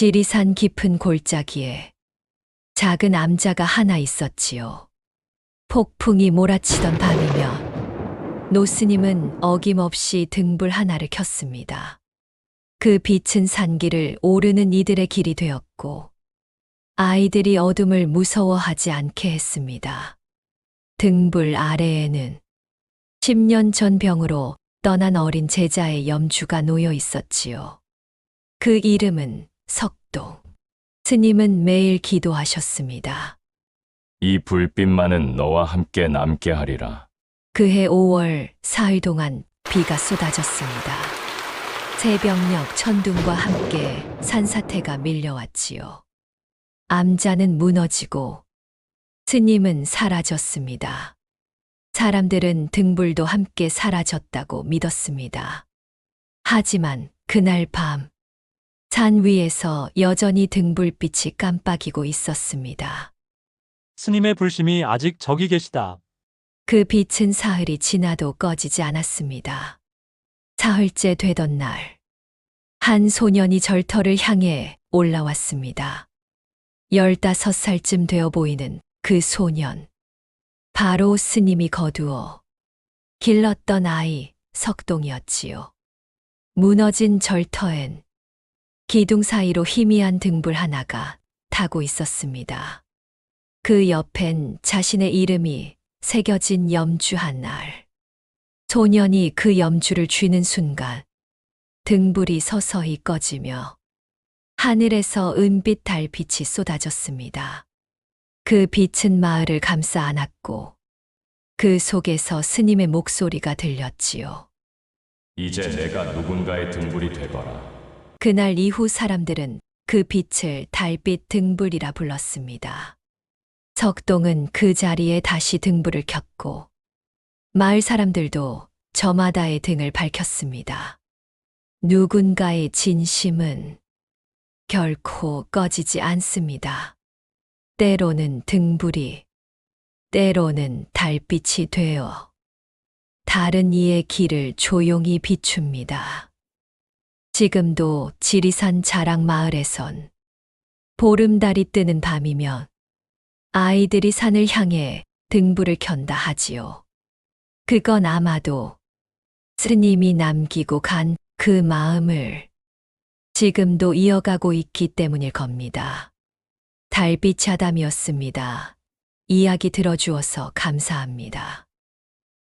지리산 깊은 골짜기에 작은 암자가 하나 있었지요. 폭풍이 몰아치던 밤이며 노스님은 어김없이 등불 하나를 켰습니다. 그 빛은 산길을 오르는 이들의 길이 되었고 아이들이 어둠을 무서워하지 않게 했습니다. 등불 아래에는 10년 전 병으로 떠난 어린 제자의 염주가 놓여 있었지요. 그 이름은 석동. 스님은 매일 기도하셨습니다. 이 불빛만은 너와 함께 남게 하리라. 그해 5월 사흘 동안 비가 쏟아졌습니다. 새벽녘 천둥과 함께 산사태가 밀려왔지요. 암자는 무너지고 스님은 사라졌습니다. 사람들은 등불도 함께 사라졌다고 믿었습니다. 하지만 그날 밤, 산 위에서 여전히 등불빛이 깜빡이고 있었습니다. 스님의 불심이 아직 저기 계시다. 그 빛은 사흘이 지나도 꺼지지 않았습니다. 사흘째 되던 날, 한 소년이 절터를 향해 올라왔습니다. 열다섯 살쯤 되어 보이는 그 소년. 바로 스님이 거두어 길렀던 아이 석동이었지요. 무너진 절터엔 기둥 사이로 희미한 등불 하나가 타고 있었습니다. 그 옆엔 자신의 이름이 새겨진 염주 한 알. 소년이 그 염주를 쥐는 순간 등불이 서서히 꺼지며 하늘에서 은빛 달빛이 쏟아졌습니다. 그 빛은 마을을 감싸 안았고 그 속에서 스님의 목소리가 들렸지요. 이제 내가 누군가의 등불이 되거라. 그날 이후 사람들은 그 빛을 달빛 등불이라 불렀습니다. 석동은 그 자리에 다시 등불을 켰고 마을 사람들도 저마다의 등을 밝혔습니다. 누군가의 진심은 결코 꺼지지 않습니다. 때로는 등불이, 때로는 달빛이 되어 다른 이의 길을 조용히 비춥니다. 지금도 지리산 자락 마을에선 보름달이 뜨는 밤이면 아이들이 산을 향해 등불을 켠다 하지요. 그건 아마도 스님이 남기고 간 그 마음을 지금도 이어가고 있기 때문일 겁니다. 달빛 자담이었습니다. 이야기 들어주어서 감사합니다.